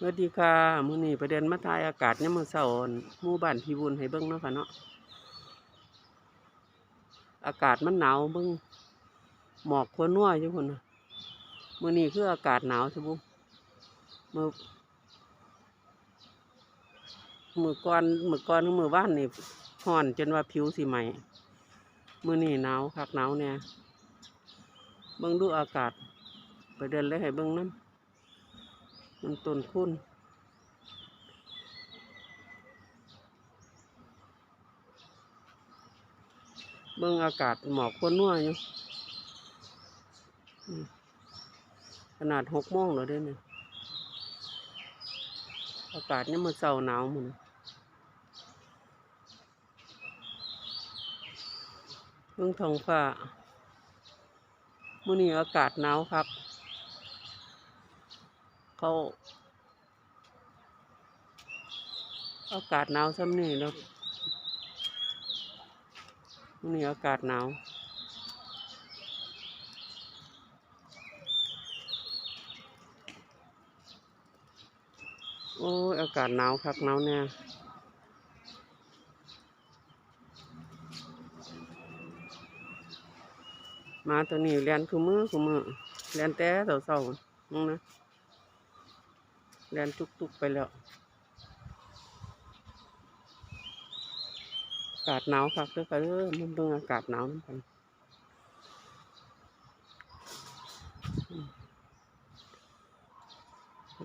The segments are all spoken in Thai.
สวัสดีค่ะมื้อนี้ประเด็นมาทายอากาศยามมื้อเช้าอั่นหมู่บ้านพี่บุญให้เบิ่งเนาะค่ะเนาะอากาศมันหนาวเบิ่งหมอกควนัวอยู่พุ่นน่ะมื้อนี้คืออากาศหนาวซะบุมื้อมื้อก่อนมื้อก่อนมื้อวานนี่ร้อนจนว่าผิวสิไหม้มื้อนี้หนาวคักหนาวแน่เบิ่งดูอากาศประเด็นเลยให้เบิ่งนำ มันต้นคุณเบิ่งอากาศหมอกคนนัวอยู่ขนาดหกโมงแล้วด้เนี่ยอากาศเนี่ยามมันเศร้าหนาวหมันเบิ่งท้องฟ้ามื้อนี้อากาศหนาวครับ เขาอากาศหนาวซ้ำนี่แล้วนี่อากาศหนาวโอ้ยอากาศหนาวคักหนาวเนี่ยมาตัวนี้เรียนคือมือคือมือเรียนแต่เสาๆมึงนะ แลนตุกๆไปแล้ว อากาศหนาวคักเด้อค่ะเด้อมันเบิ่งอากาศหนาวนำกันอืม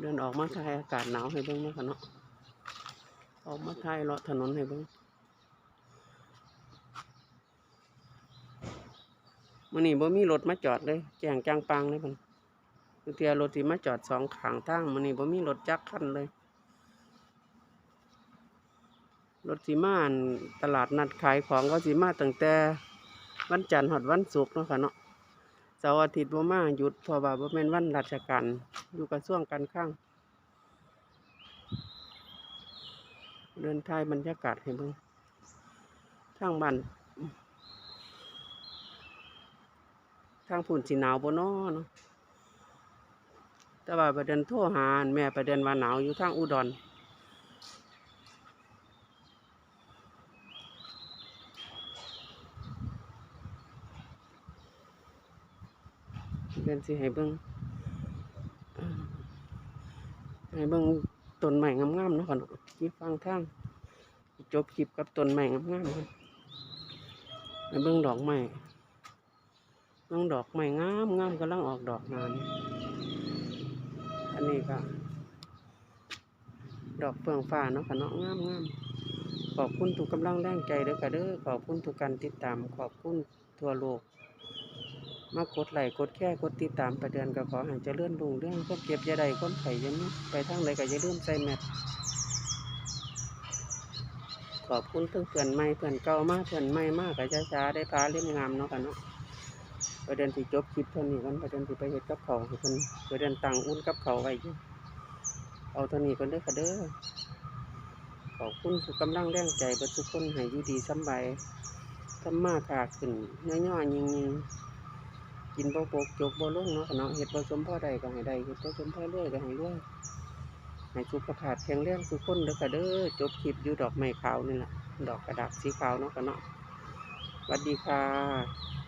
เดินออกมาถ่ายอากาศหนาวให้เบิ่งเนาะค่ะเนาะ ออกมาถ่ายเลาะถนนให้เบิ่งมื้อนี้บ่มีรถมาจอดเลย แจ้งจางปังเลยมัน คือเทียรถที่มาจอดสองข้างทางมันนี่บ่มีรถจักรคันเลย รถสีมานตลาดนัดขายของก็สีมาตั้งแต่วันจันทร์หอดวันศุกร์เนาะค่ะเนาะเสาร์อาทิตย์บ่มาหยุดเพราะว่าบ่แม่นวันราชการอยู่กระทรวงการคลังเดินท้ายบรรยากาศให้เบิ่งทางบ้านทางฝุ่นสีหนาวบ่นอเนาะ แต่ว่าประเด็นโทรหานแม่ประเด็นว่าหนาวอยู่ทางอุดรเดินสิให้เบิ่งให้เบิ่งต้นใหม่งามๆเนาะค่ะเนที่ฟังทางจบคลิปกับต้นใหม่งามๆให้เบิ่งดอกไม้เบิ่งดอกไม้งามงามกำลังออกดอกงาน นนี้ก็ ดอกเฟืองฟ้าเนาะค่ะเนาะงามงามขอบคุณทุกกำลังแรงใจเด้อค่ะเด้อขอบคุณทุกการติดตาม ขอบคุณทั่วโลก มากดไลค์กดแค่กดติดตามประเดือนก็ขอให้เจริญรุ่งเรื่องก็เก็บยาใดคนไข่ยังไปทางใดก็อย่าลืมใส่แมสขอบคุณทั้งเพื่อนใหม่เพื่อนเก่ามากเพื่อนใหม่มากก็ช้าๆได้พาเล่มงามเนาะค่ะเนาะ ประเด็นที่จบคลิปเท่านี้กันประเด็นที่ไปเฮ็ดกับเขาวให้เพิ่นประเด็นตังอุ่นกับเขาไว้อยู่เอาเท่านี้ก่อนเด้อค่ะเด้อขอบคุณทุกกำลังแรงใจเบิดทุกคนให้อยู่ดีสบายทำมาค้าขึ้นย่อๆยิงๆกินบ่ปกจกบ่ลงเนาะเนาะเฮ็ดบ่สมพ่อใดก็ให้ได้เฮ็ดบ่สมพ่อรวยก็ให้รวยให้สุขภาพแข็งแรงทุกคนเด้อค่ะเด้อจบคลิปอยู่ดอกไม้ขาวนี่แหละดอกกระดาษสีขาวเนาะค่ะเนาะสวัสดีค่ะ